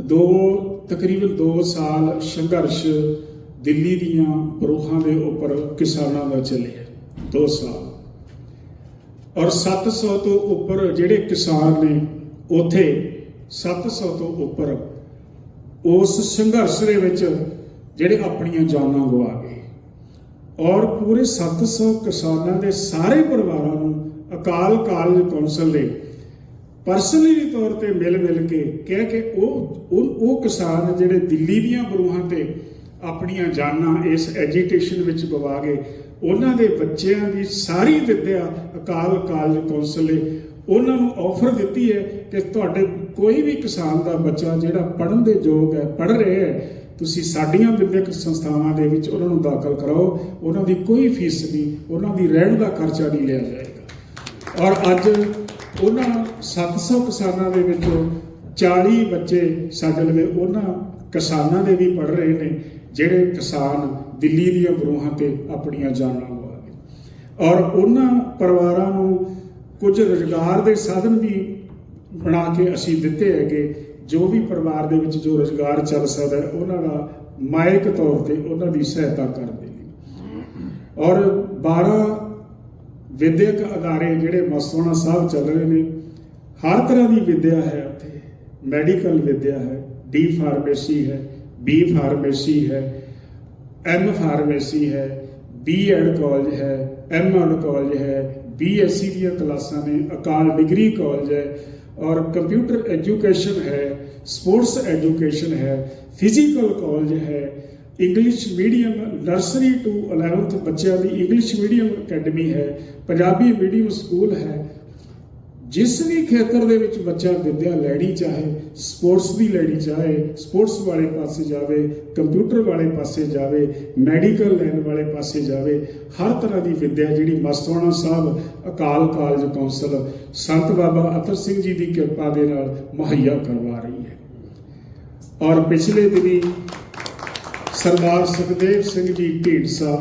ਦੋ, ਤਕਰੀਬਨ 2 ਸਾਲ ਸੰਘਰਸ਼ ਦਿੱਲੀ ਦੀਆਂ ਬਰੂਹਾਂ ਦੇ ਉੱਪਰ ਕਿਸਾਨਾਂ ਦਾ ਚੱਲਿਆ। 2 ਸਾਲ। ਔਰ 700 ਤੋਂ ਉੱਪਰ ਜਿਹੜੇ ਕਿਸਾਨ ਨੇ, ਉਥੇ 700 ਤੋਂ ਉੱਪਰ ਉਸ ਸੰਘਰਸ਼ ਦੇ ਵਿੱਚ ਜਿਹੜੇ ਆਪਣੀਆਂ ਜਾਨਾਂ ਗਵਾ ਗਏ। ਔਰ ਪੂਰੇ 700 ਕਿਸਾਨਾਂ ਦੇ ਸਾਰੇ ਪਰਿਵਾਰਾਂ ਨੂੰ ਅਕਾਲ ਕਾਲਜ ਕੌਂਸਲ ਦੇ ਪਰਸਨਲੀ ਤੌਰ ਤੇ ਮਿਲ ਮਿਲ ਕੇ ਕਹਿ ਕੇ ਉਹ ਉਹ ਉਹ ਕਿਸਾਨ ਜਿਹੜੇ ਦਿੱਲੀ ਦੀਆਂ ਬਰੂਹਾਂ ਤੇ ਆਪਣੀਆਂ ਜਾਨਾਂ ਇਸ ਐਜੀਟੇਸ਼ਨ ਵਿੱਚ ਗਵਾ ਗਏ ਉਹਨਾਂ ਦੇ ਬੱਚਿਆਂ ਦੀ ਸਾਰੀ ਵਿੱਦਿਆ ਅਕਾਲ ਕਾਲਜ ਕੌਂਸਲ ਨੇ ਉਹਨਾਂ ਨੂੰ ਆਫਰ ਦਿੱਤੀ ਹੈ ਕਿ ਤੁਹਾਡੇ ਕੋਈ ਵੀ ਕਿਸਾਨ ਦਾ ਬੱਚਾ ਜਿਹੜਾ ਪੜ੍ਹਨ ਦੇ ਯੋਗ ਹੈ, ਪੜ੍ਹ ਰਿਹਾ ਹੈ, ਤੁਸੀਂ ਸਾਡੀਆਂ ਵਿਦਿਅਕ ਸੰਸਥਾਵਾਂ ਦੇ ਵਿੱਚ ਉਹਨਾਂ ਨੂੰ ਦਾਖਲ ਕਰਾਓ, ਉਹਨਾਂ ਦੀ ਕੋਈ ਫੀਸ ਨਹੀਂ, ਉਹਨਾਂ ਦੀ ਰਹਿਣ ਦਾ ਖਰਚਾ ਨਹੀਂ ਲਿਆ ਜਾਏਗਾ। ਔਰ ਅੱਜ ਉਹਨਾਂ 700 ਕਿਸਾਨਾਂ ਦੇ ਵਿੱਚੋਂ 40 ਬੱਚੇ ਸਾਡੇ ਲਵੇ ਉਹਨਾਂ ਕਿਸਾਨਾਂ ਦੇ ਵੀ ਪੜ ਰਹੇ ਨੇ, ਜਿਹੜੇ ਕਿਸਾਨ ਦਿੱਲੀ ਦੀਆਂ ਬਰੂਹਾਂ ਤੇ ਆਪਣੀਆਂ ਜਾਨਾਂ ਗਵਾ ਗਏ ਔਰ ਉਹਨਾਂ ਪਰਿਵਾਰਾਂ ਨੂੰ ਕੁਝ ਰੁਜ਼ਗਾਰ ਦੇ ਸਾਧਨ ਵੀ ਬਣਾ ਕੇ ਅਸੀਂ ਦਿੱਤੇ ਹੈਗੇ, ਜੋ ਵੀ ਪਰਿਵਾਰ ਦੇ ਵਿੱਚ ਜੋ ਰੁਜ਼ਗਾਰ ਚੱਲ ਸਕਦਾ ਹੈ, ਉਹਨਾਂ ਦਾ ਮਾਇਕ ਤੌਰ ਤੇ ਉਹਨਾਂ ਦੀ ਸਹਾਇਤਾ ਕਰਦੇ ਨੇ। ਔਰ 12 ਵਿਦਿਅਕ ਅਦਾਰੇ ਜਿਹੜੇ ਮਸੋਣਾ ਸਾਹਿਬ ਚੱਲ ਰਹੇ ਨੇ, ਹਰ ਤਰ੍ਹਾਂ ਦੀ ਵਿਦਿਆ ਹੈ ਉੱਥੇ। ਮੈਡੀਕਲ ਵਿਦਿਆ ਹੈ, ਡੀ ਫਾਰਮੇਸੀ ਹੈ, ਬੀ ਫਾਰਮੇਸੀ ਹੈ, ਐਮ ਫਾਰਮੇਸੀ ਹੈ, ਬੀ ਐਡ ਕਾਲਜ ਹੈ, ਐਮ ਐਡ ਕਾਲਜ ਹੈ, ਬੀਐਸਸੀ ਦੀਆਂ ਕਲਾਸਾਂ ਨੇ, ਅਕਾਲ ਡਿਗਰੀ ਕਾਲਜ ਹੈ ਔਰ ਕੰਪਿਊਟਰ ਐਜੂਕੇਸ਼ਨ ਹੈ, ਸਪੋਰਟਸ ਐਜੂਕੇਸ਼ਨ ਹੈ, ਫਿਜ਼ੀਕਲ ਕਾਲਜ ਹੈ English medium nursery to 11th ਬੱਚਿਆਂ ਦੀ ਇੰਗਲਿਸ਼ ਮੀਡੀਅਮ ਅਕੈਡਮੀ ਹੈ, ਪੰਜਾਬੀ ਮੀਡੀਅਮ ਸਕੂਲ ਹੈ। ਜਿਸ ਵੀ ਖੇਤਰ ਦੇ ਵਿੱਚ ਬੱਚਾ ਵਿੱਦਿਆ ਲੈਣੀ ਚਾਹੇ ਸਪੋਰਟਸ ਦੀ ਲੈਣੀ ਚਾਹੇ ਸਪੋਰਟਸ ਵਾਲੇ ਪਾਸੇ ਜਾਵੇ ਕੰਪਿਊਟਰ ਵਾਲੇ ਪਾਸੇ ਜਾਵੇ ਮੈਡੀਕਲ ਲਾਈਨ ਵਾਲੇ ਪਾਸੇ ਜਾਵੇ, ਹਰ ਤਰ੍ਹਾਂ ਦੀ ਵਿੱਦਿਆ ਜਿਹੜੀ ਮਸਤਵਾਣਾ ਸਾਹਿਬ, ਅਕਾਲ ਕਾਲਜ ਕੌਂਸਲ ਸੰਤ ਬਾਬਾ ਅਤਰ ਸਿੰਘ ਜੀ ਦੀ ਕਿਰਪਾ ਦੇ ਨਾਲ ਮੁਹੱਈਆ ਕਰਵਾ ਰਹੀ ਹੈ। ਔਰ ਪਿਛਲੇ ਦਿਨੀ ਸਰਦਾਰ ਸੁਖਦੇਵ ਸਿੰਘ ਜੀ ਢੀਂਡਸਾ